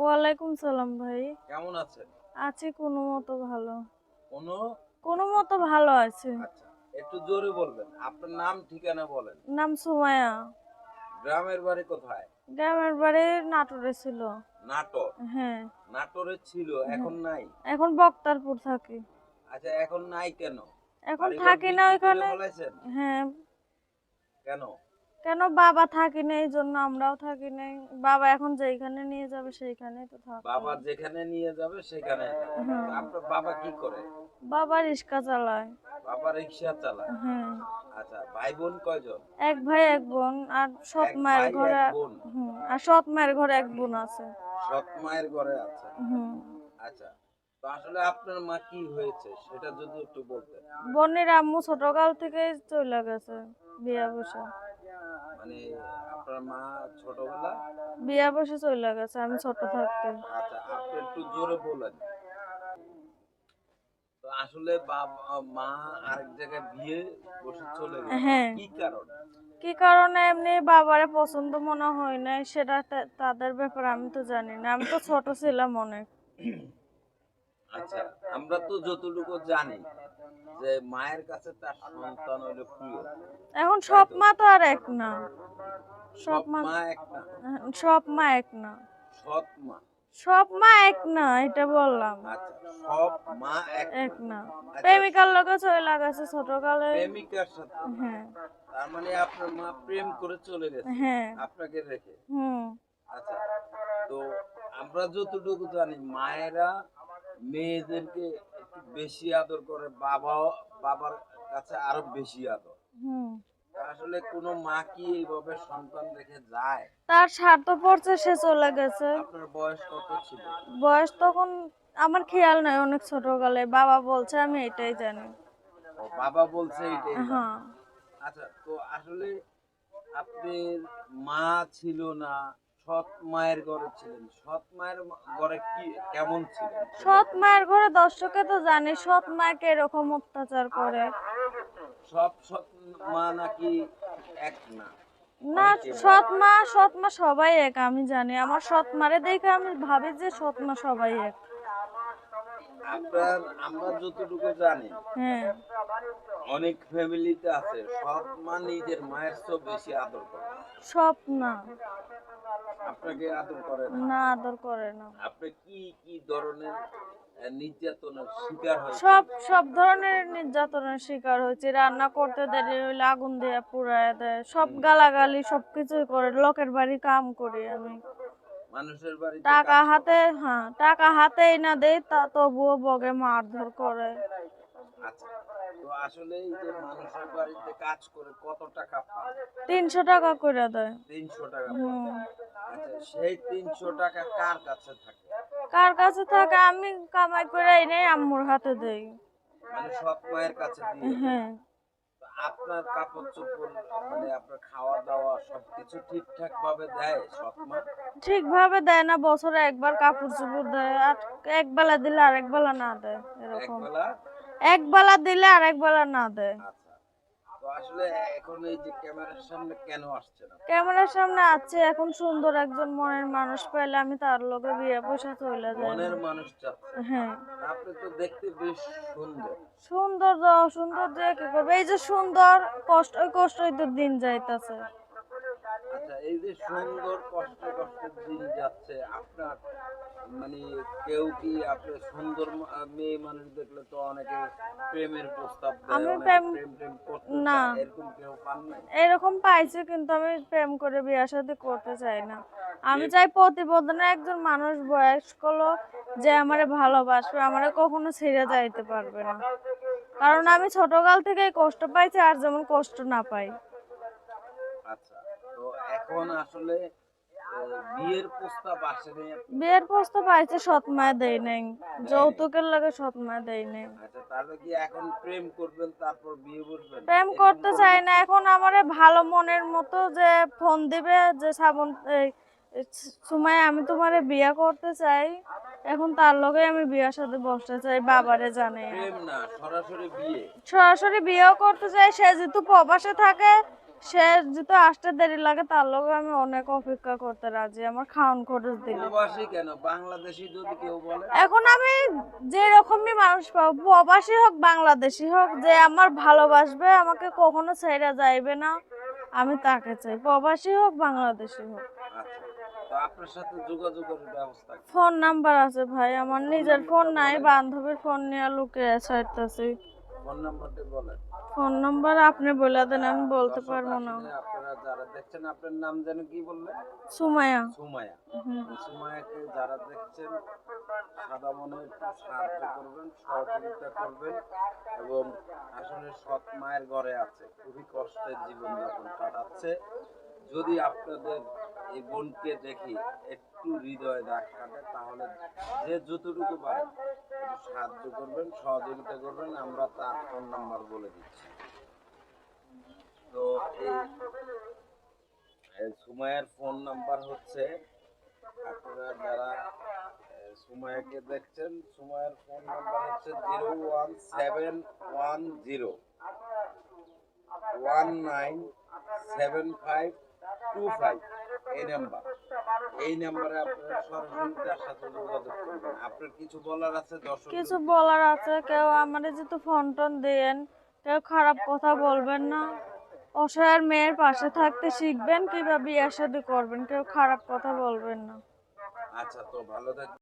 ওয়ালাইকুম সালাম ভাই। কেমন আছেন? আছি কোনো মতো ভালো। কোনো? কোনো মতো ভালো আছে। আচ্ছা একটু জোরে বলবেন। আপনার নাম ঠিকানা বলেন। নাম সুমায়া গ্রামের বাড়ি কোথায়? গ্রামের বাড়ি নাটোরে ছিল। নাটোর? হ্যাঁ। নাটোরে ছিল এখন নাই? এখন বক্তারপুর থাকি। আচ্ছা এখন নাই কেন? এখন থাকি না ওইখানে। হ্যাঁ। কেন? কেন বাবা থাকি না এই জন্য আমরাও থাকি নাই। বাবা এখন যেখানে নিয়ে যাবে সেইখানে তো থাকব। বাবা যেখানে নিয়ে যাবে সেখানে। আপনার বাবা কি করে? বাবা রিক্সা চালায়। বাবা রিক্সা চালায়? হ্যাঁ আচ্ছা ভাই বোন কয়জন? এক ভাই এক বোন আর সৎ মায়ের ঘরে আর সৎ মায়ের ঘরে এক বোন আছে। সৎ মায়ের ঘরে আছে? হুম। আচ্ছা তো আসলে আপনার মা কি হয়েছে? সেটা যদি একটু বলতেন। বোনের আম্মু ছোটকাল থেকে চলে গেছে বিয়া বসে। মানে আপনার মা ছোটবেলা বিয়া বসে চলে গেছে আমি ছোট থাকতে। আচ্ছা আপনি একটু জোরে বলেন। তো আসলে বাবা মা আরেক জায়গায় বিয়ে বসে চলে গেছে। হ্যাঁ। কি কারণ? কি কারণে এমনি বাবারে পছন্দ মনে হয় নাই সেটা তা- তাদের ব্যাপারে আমি তো জানি না। আমি তো ছোট ছিলাম অনেক। আচ্ছা আমরা তো যতটুকু জানি যে মায়ের কাছে তার সন্তান হইল প্রিয়। এখন সব মা তো আর এক না। সব মা এক না। সব মা এক না। সৎ মা। সব মা এক না এটা বললাম। আচ্ছা সব মা এক না। না। প্রেমিকার লোকে চলে গেছে ছোটকালে প্রেমিকার সাথে। হ্যাঁ। তার মানে আপনার মা প্রেম করে চলে গেছে। হ্যাঁ। আপনাকে রেখে। হুম। আচ্ছা তো আমরা যতটুকু জানি মায়েরা মেয়েদেরকে একটু বেশি আদর করে বাবা বাবার কাছে আরও বেশি আদর। আসলে কোনো মা কি এইভাবে সন্তান রেখে যায়? তার স্বার্থ পড়ছে সে চলে গেছে। আপনার বয়স কত ছিল? বয়স তখন আমার খেয়াল নাই অনেক ছোটকালে। বাবা বলছে আমি এটাই জানি। বাবা বলছে এইটাই না। হ্যাঁ। আচ্ছা তো আসলে আপনার মা ছিল না সৎ মায়ের ঘরে ছিলেন। সৎ মায়ের ঘরে কি কেমন ছিলেন? সৎ মায়ের ঘরে দর্শকে তো জানি সৎ মাকে এরকম অত্যাচার করে? সব সৎ মা নাকি এক না? না সৎ মা সৎ মা সবাই এক আমি জানি। আমার সৎ মারে দেখে আমি ভাবি যে সৎ মা সবাই এক। আপনার আমরা যতটুকু জানি হ্যাঁ। অনেক ফ্যামিলিতে আছে সৎ মা নিজের মায়ের চেয়েও বেশি আদর করে। সব না আপনাকে আদর করে না? না আদর করে না। আপনি কি কি ধরনের নির্যাতনের শিকার সব সব ধরনের নির্যাতনের শিকার হয়েছে। রান্না করতে দেরি হইলে আগুন দিয়ে পুড়ায় দেয়। সব গালাগালি সব কিছুই করে। লোকের বাড়ি কাম করি আমি। মানুষের টাকা হাতে হ্যাঁ টাকা হাতেই না দেয় তা তবুও বগে মারধর করে। আচ্ছা। তো আসলে এই যে মানুষের বাড়িতে কাজ করে কত টাকা পায়? তিনশো টাকা করে দেয়। তিনশো টাকা পায়। আচ্ছা সেই তিনশো টাকা কার কাছে থাকে? কার কাছে থাকে আমি কামাই করে এনে আম্মুর হাতে দেই। মানে সৎ মায়ের কাছে দিয়ে দেয়। হ্যাঁ। তো আপনার কাপড় চোপড় মানে আপনার খাওয়া দাওয়া সবকিছু ঠিকঠাক ভাবে দেয় মা? ঠিকভাবে দেয় না বছরে একবার কাপড় চোপড় দেয় আর এক বেলা দিলে আরেক বেলা না দেয় এরকম। একবেলা? এক বেলা দিলে আর এক বেলা না দেয়। আচ্ছা। ক্যামেরার সামনে আছে এখন সুন্দর একজন মনের মানুষ পেলে আমি তার লগে বিয়ে চলে যাই। মনের মানুষ হ্যাঁ। আপনি তো দেখতে বেশ সুন্দর। সুন্দর য- সুন্দর দিয়ে কি করবে? এই যে সুন্দর কষ্ট কষ্টই তো দিন যাইতাছে। আচ্ছা এই যে সুন্দর কষ্ট দিন যাচ্ছে আপনার মানে কেউ কি আপনার সুন্দর মেয়ে মানুষ দেখলে তো অনেকে প্রেমের প্রস্তাব দেয় আমি প্রেম- না। এরকম কেউ পান নাই এরকম পাইছে কিন্তু আমি প্রেম করে বিয়ে সাথে করতে চাই না। আমি চাই প্রতিবেদনে একজন মানুষ বয়স্ক লোক যে আমারে ভালোবাসবে আমারে কখনো ছেড়ে যাইতে পারবে না। কারণ আমি ছোটকাল থেকেই কষ্ট পাইছি আর যেমন কষ্ট না পাই। আচ্ছা তো এখন আসলে বিয়ের প্রস্তাব আসেনি আপনার? বিয়ের প্রস্তাব পাইছে সৎ দেই নাই। যৌতুকের লাগে সৎ দেই নাই। আচ্ছা তাহলে কি এখন প্রেম করবেন তারপর বিয়ে বসবেন? প্রেম করতে চাই না। এখন আমারে ভালো মনের মতো যে ফোন দিবে যে এই সময় আমি তোমারে বিয়ে করতে চাই। এখন তার লগে আমি বিয়ের সাথে বসতে চাই বাবারে জানে না সরাসরি বিয়ে। সরাসরি বিয়েও করতে চাই সে যেহেতু প্রবাসে থাকে সে যেহেতু আসতে দেরি লাগে তার লগে আমি অনেক অপেক্ষা করতে রাজি। আমার খাওয়ান খরচ দিলে। প্রবাসী কেন? বাংলাদেশি যদি কেউ বলে? এখন আমি যে রকমই মানুষ পাবো প্রবাসী হোক বাংলাদেশি হোক যে আমার ভালোবাসবে আমাকে কখনো ছেড়ে যাইবে না। আমি তাকে চাই। প্রবাসী হোক বাংলাদেশি হোক। আচ্ছা। আপনার সাথে যোগাযোগের ব্যবস্থা ফোন নাম্বার আছে ভাই। আমার নিজের ফোন নাই বান্ধবীর ফোন নিয়ে লুকিয়ে ছাড়তেছি। ফোন নাম্বারটি বলেন। ফোন নাম্বার আপনি বলে দেন আমি বলতে পারব না। আপনারা যারা দেখছেন আপনার নাম যেন কি বললেন? সুমায়া হুম। সুমায়াকে যারা দেখছেন সাদা মনে সাহায্য করবেন সহযোগিতা করবেন এবং আসলে সৎ মায়ের ঘরে আছে খুবই কষ্টের জীবনযাপন কাটাচ্ছে। যদি আপনাদের এই বোনকে দেখি একটু হৃদয় দাগ কাটে তাহলে যে যতটুকু একটু সাহায্য করবেন সহযোগিতা করবেন আমরা তার ফোন নাম্বার বলে দিচ্ছি। তো এই সুমাইয়ার ফোন নাম্বার হচ্ছে আপনারা যারা আহ, সুমাইয়াকে দেখছেন সুমাইয়ার ফোন নাম্বার হচ্ছে zero one seven one zero one nine seven five two five এই নাম্বার। এই নাম্বারে আপনারা সরাসরি তার সাথে যোগাযোগ করবেন। আপনার কিছু বলার আছে দর্শক কিছু বলার আছে কেউ আমার যেহেতু ফোন টোন দেন কেউ খারাপ কথা বলবেন না। অসহায়ের মেয়ের পাশে থাকতে শিখবেন কীভাবে বিয়ে শাদী করবেন কেউ খারাপ কথা বলবেন না। আচ্ছা তো ভালো থাকবেন